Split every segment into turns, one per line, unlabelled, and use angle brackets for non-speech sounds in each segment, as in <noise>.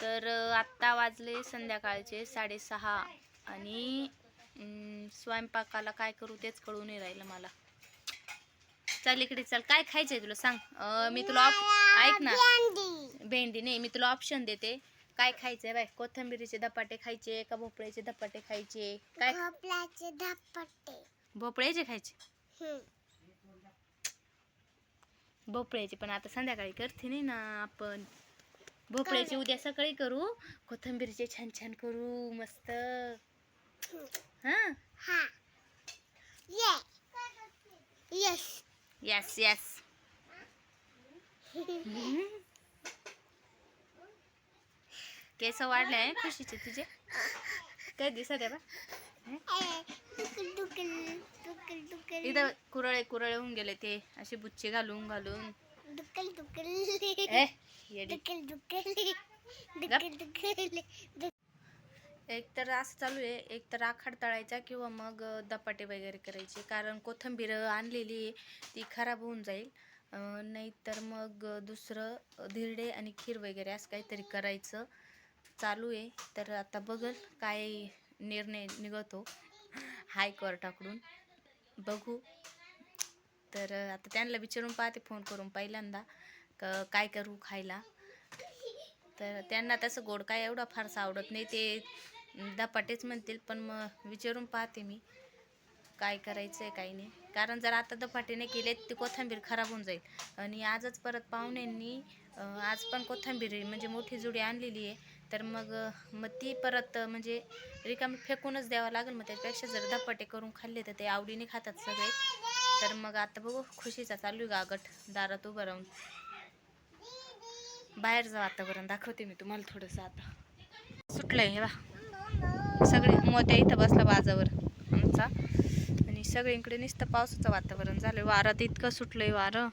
तर आत्ता वाजले संध्याकाळचे साडेसहा आणि स्वयंपाकाला काय करू तेच कळू नाही राहिलं मला. चल इकडे चल काय खायचंय तुला सांग. मी तुला ऐक ना. भेंडी नाही मी तुला ऑप्शन देते. काय खायचंय बाय कोथिंबिरीचे धपाटे खायचे का भोपळ्याचे धपाटे खायचे? काय?
भोपळ्याचे धपाटे.
भोपळ्याचे खायचे. भोपळ्याचे पण आता संध्याकाळी करते नाही ना आपण. भोपळ्याचे उद्या सकाळी करू. कोथिंबीरचे छान छान करू मस्त. हा?
हा. यस
येस येस केस वाढले आहे खुशीचे तुझे. काय दिसत आहे बा? इथं कुरळे कुरळे होऊन गेले ते. असे बुच्चे घालून घालून. एक तर असं चालू आहे. एक तर आखाड तळायचा किंवा मग अ, धपाटे वगैरे करायचे. कारण कोथिंबीर आणलेली आहे ती खराब होऊन जाईल. नाही तर मग दुसरं धिरडे आणि खीर वगैरे असं काहीतरी करायचं चालू आहे. तर आता बघल काय निर्णय निघतो. हायकोर्टाकडून बघू. तर आता त्यांना विचारून पाहते फोन करून पहिल्यांदा क काय करू खायला. तर त्यांना तसं गोड काय एवढा फारसा आवडत नाही. ते धपाटेच म्हणतील पण मग विचारून पाहते मी काय करायचं आहे काही नाही. कारण जर आता धपाटे नाही केले ती कोथिंबीर खराब होऊन जाईल. आणि आजच परत पाहुण्यांनी आज पण कोथिंबीर म्हणजे मोठी जुडी आणलेली आहे. तर मग मग ती परत म्हणजे रिकामी फेकूनच द्यावं लागेल. मग त्यापेक्षा जर धपाटे करून खाल्ले तर ते आवडीने खातात सगळे. तर मग आता बघू खुशीचा चालू आहे गागट. दारात उभं राहून. बाहेरचं वातावरण दाखवते मी तुम्हाला थोडंसं आता. सुटलंय हे बा सगळे मोत्या इथं बसला बाजावर आमचा. आणि सगळीकडे नुसतं पावसाचं वातावरण झालंय. वारात इतकं सुटलंय वारं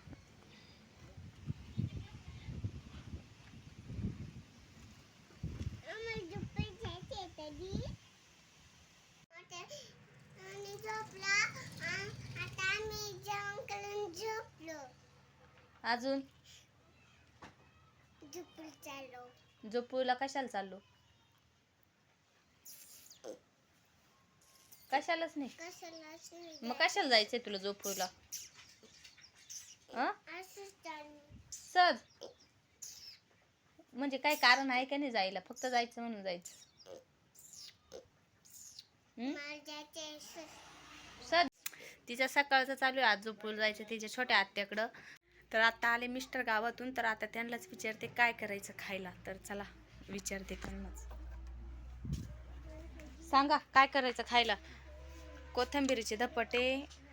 आणि झोपला आणि आता करून झोपलो.
अजून?
झोपून चाललो.
झोपूला कशाला चाललो? कशालाच नाही.
कशालाच नाही.
मग कशाला जायचंय तुला झोपूला?
असंच
सज म्हणजे काय कारण आहे का नाही जायला? फक्त जायचं म्हणून जायचं. सर तिच्या सकाळचं चालू आहे. आज झोपून जायचं तिच्या छोट्या आत्याकडं. तर आता आले मिस्टर गावातून. तर आता त्यांनाच विचारते काय करायचं खायला. तर चला विचारते त्यांनाच. सांगा काय करायचं खायला? कोथिंबिरीचे धपाटे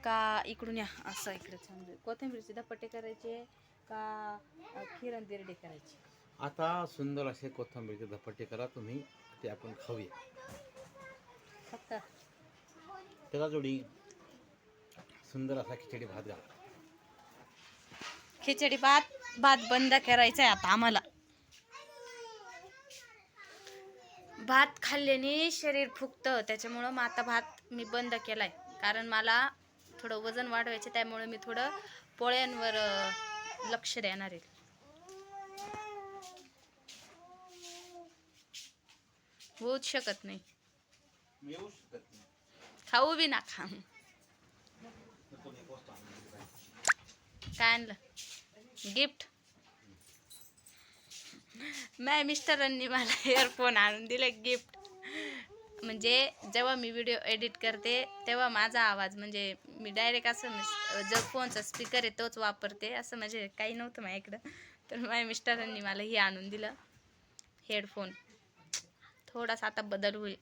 का इकडून या? असं इकडे चांगलं कोथिंबिरीचे धपाटे करायचे का अ, खिरण बिर्डे करायचे?
आता सुंदर असे कोथिंबीरचे धपाटे करा तुम्ही. ते आपण खाऊया.
फक्त.
त्याला जोडी सुंदर असा खिचडी भात घाला.
खिचडी भात भात बंद करायचा आहे आता आम्हाला. भात खाल्ल्याने शरीर फुगतं त्याच्यामुळं मग आता भात मी बंद केलाय. कारण मला थोडं वजन वाढवायचं त्यामुळे मी थोडं पोळ्यांवर लक्ष देणार आहे. होऊच शकत नाही.
येऊ शकत नाही.
खाऊ बी ना खा काय आणलं? गिफ्ट मॅ मिस्टरांनी मला इयरफोन आणून दिले गिफ्ट म्हणजे जेव्हा मी व्हिडिओ एडिट करते तेव्हा माझा आवाज म्हणजे मी डायरेक्ट असं जो फोनचा स्पीकर आहे तोच वापरते. असं म्हणजे काही नव्हतं माझ्याकडं. तर माझ्या मिस्टरांनी मला हे आणून दिलं हेडफोन थोडासा आता बदल होईल.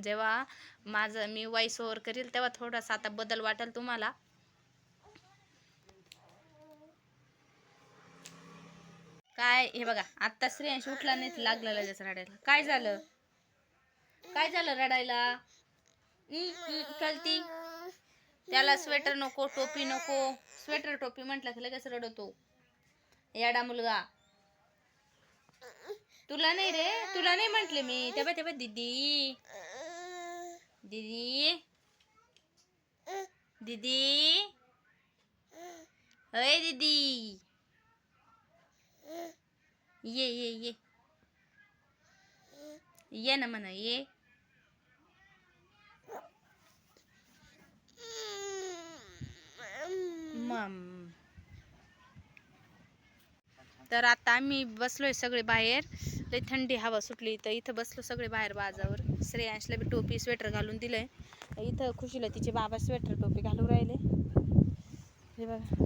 जेव्हा माझं मी वॉइस ओव्हर करील तेव्हा थोडासा आता बदल वाटेल तुम्हाला. काय हे बघा आत्ता श्रेयांशी उठला नाही लागला लगेच रडायला. काय झालं? काय झालं रडायला? चलती. त्याला स्वेटर नको टोपी नको. स्वेटर टोपी म्हटलं की लगेच रडतो. याडा मुलगा. तुला नाही रे तुला नाही म्हंटले मी. तेव्हा तेव्हा दीदी. दीदी दीदी अय दीदी ये ये ये ये ना म्हणा ये मम तर आता आम्ही बसलोय सगळे बाहेर लई थंडी हवा सुटली. तर इथं बसलो सगळे बाहेर बाजावर श्रेयांशला बी टोपी स्वेटर घालून दिलंय. इथं खुशीला तिचे बाबा स्वेटर टोपी घालून राहिले. हे बघा.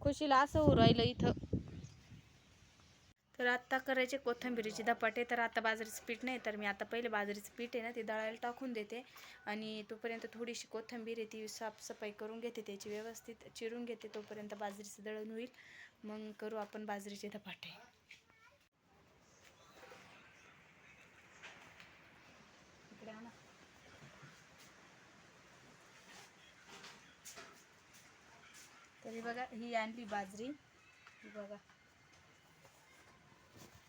खुशीला असं होऊ राहिलं इथं. तर आत्ता करायचे कोथिंबिरीचे धपाटे. तर आता बाजरीचं पीठ नाही तर मी आता पहिले बाजरीचं पीठ आहे ना ते दळायला टाकून देते. आणि तोपर्यंत थोडीशी कोथिंबीर आहे ती साफसफाई करून घेते त्याची व्यवस्थित चिरून घेते तोपर्यंत बाजरीचं दळण होईल. मग करू आपण बाजरीचे धपाटे. इकडे आणा. बघा ही आणली बाजरी. बघा.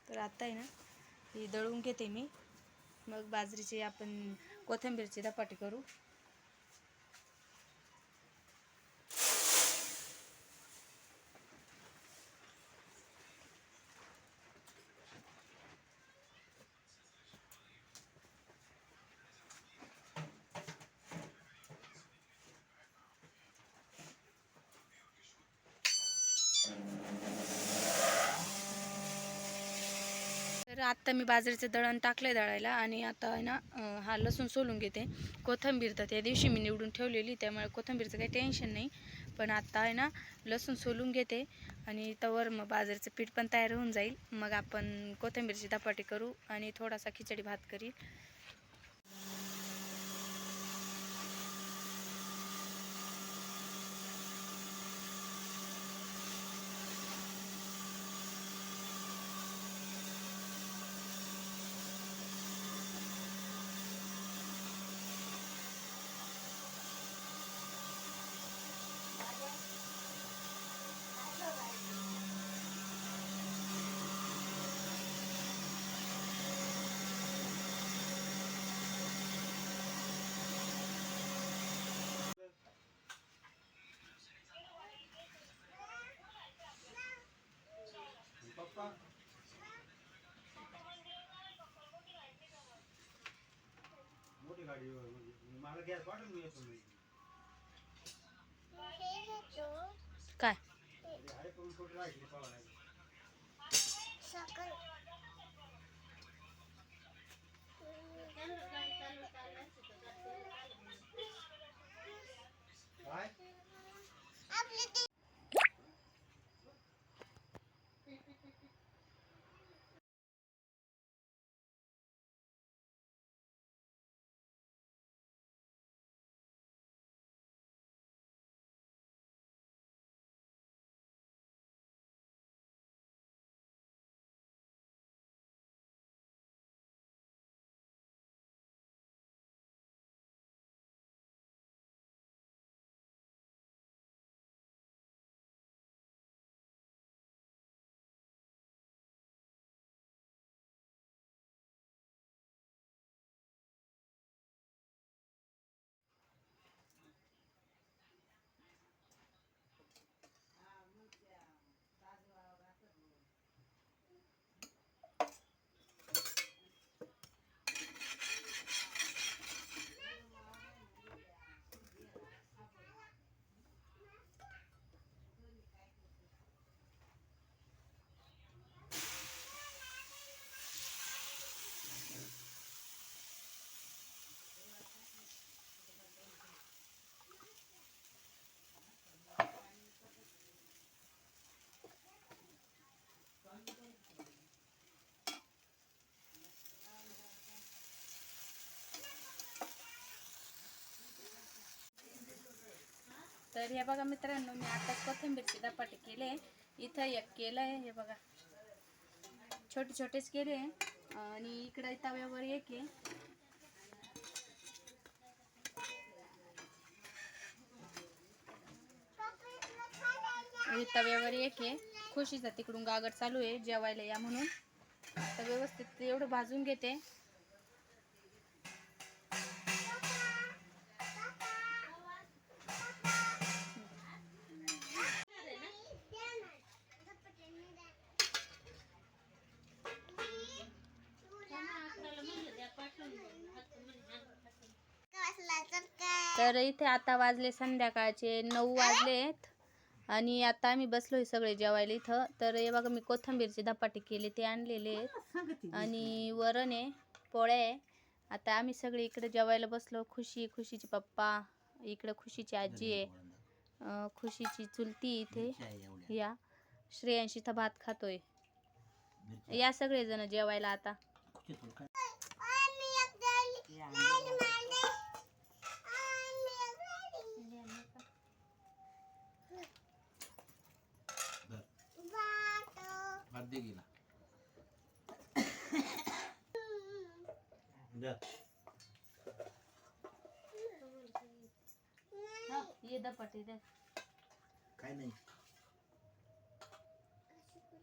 तर आता आहे ना ही दळून घेते मी. मग बाजरीची आपण कोथिंबीरची धपाटी करू. आत्ता मी बाजरीचं दळण टाकलं आहे दळायला आणि आता आहे ना हा लसूण सोलून घेते. कोथिंबीर तर त्या दिवशी मी निवडून ठेवलेली त्यामुळे कोथंबीरचं काही टेन्शन नाही. पण आत्ता आहे ना लसूण सोलून घेते आणि तवर मग बाजरीचं पीठ पण तयार होऊन जाईल. मग आपण कोथिंबीरची धपाटी करू आणि थोडासा खिचडी भात करील
मला गॅस वाटत मी येतो मी
काय?
आहे पण कुठे राहिली पावा लागली
सकाळ.
तर हे बघा मित्रांनो मी आताच कोथिंबीरचे धपाटे केले. इथं एक केलं आहे हे बघा. छोटे छोटेच केले आणि इकडं तव्यावर एक आहे. तव्यावर एक आहे. खुशीचा तिकडून गागर चालू आहे जेवायला या म्हणून. तर व्यवस्थित एवढं भाजून घेते. तर इथे आता वाजले संध्याकाळचे नऊ वाजलेत. आणि आता आम्ही आहे सगळे जेवायला इथं. तर हे बघा मी कोथंबीरचे धपाटे केले ते आणलेले आहेत. आणि वरण आहे पोळ्या आहे. आता आम्ही सगळे इकडे जेवायला बसलो. खुशी खुशीचे पप्पा इकडे खुशीची आजी आहे. खुशीची चुलती इथे. या. श्रेयांशी इथं भात खातोय. या सगळेजण जेवायला आता
आम्ही एक झाली. लाईन मारली. आम्ही एक झाली. भात.
भात दे गेला जा.
द्या
काय नाही.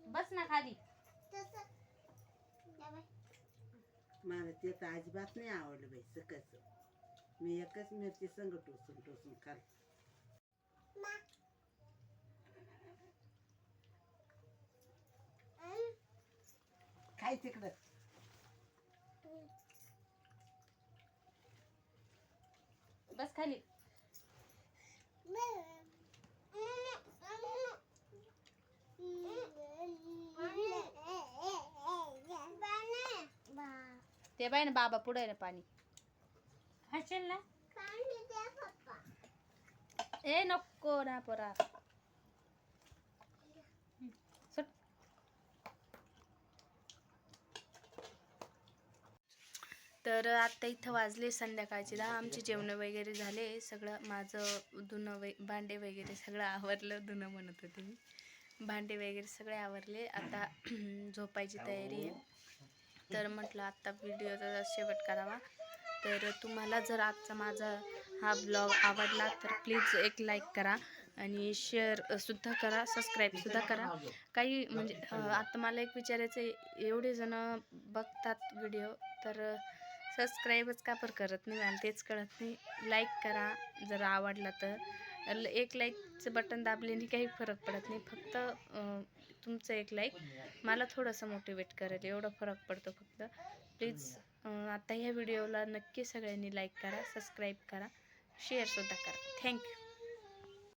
बस ना खाली.
मला ते तर अजिबात नाही आवडलं बाई सकस. मी एकच मिरची संग टोचून टोचून खाल? काय तिकडं.
बस खाली. ते बाय ना बाबा पुढे ना पाणी खाशील ना ए नको ना पोरा तर आत्ता इथं वाजले संध्याकाळचे दहा. आमचे जेवण वगैरे झाले. सगळं माझं धुणं वै भांडे वगैरे सगळं आवरलं धुणं म्हणत होते मी. भांडे वगैरे सगळे आवरले. आता <clears throat> झोपायची तयारी आहे. तर म्हटलं आत्ता व्हिडिओचा शेवट करावा. तर तुम्हाला जर आजचा माझा हा ब्लॉग आवडला तर प्लीज एक लाईक करा आणि शेअरसुद्धा करा सबस्क्राईबसुद्धा करा. काही म्हणजे आता मला एक विचारायचं एवढे जण बघतात व्हिडिओ तर सबस्क्राईबच का पर करत नाही आणि तेच कळत नाही. लाईक करा जर आवडला तर. ल- एक लाईकचं बटन दाबल्याने काही फरक पडत नाही. फक्त तुमचं एक लाईक मला थोडंसं मोटिवेट करेल. एवढा फरक पडतो फक्त. प्लीज आता ह्या व्हिडिओला नक्की सगळ्यांनी लाईक करा सबस्क्राईब करा शेअरसुद्धा करा. थँक्यू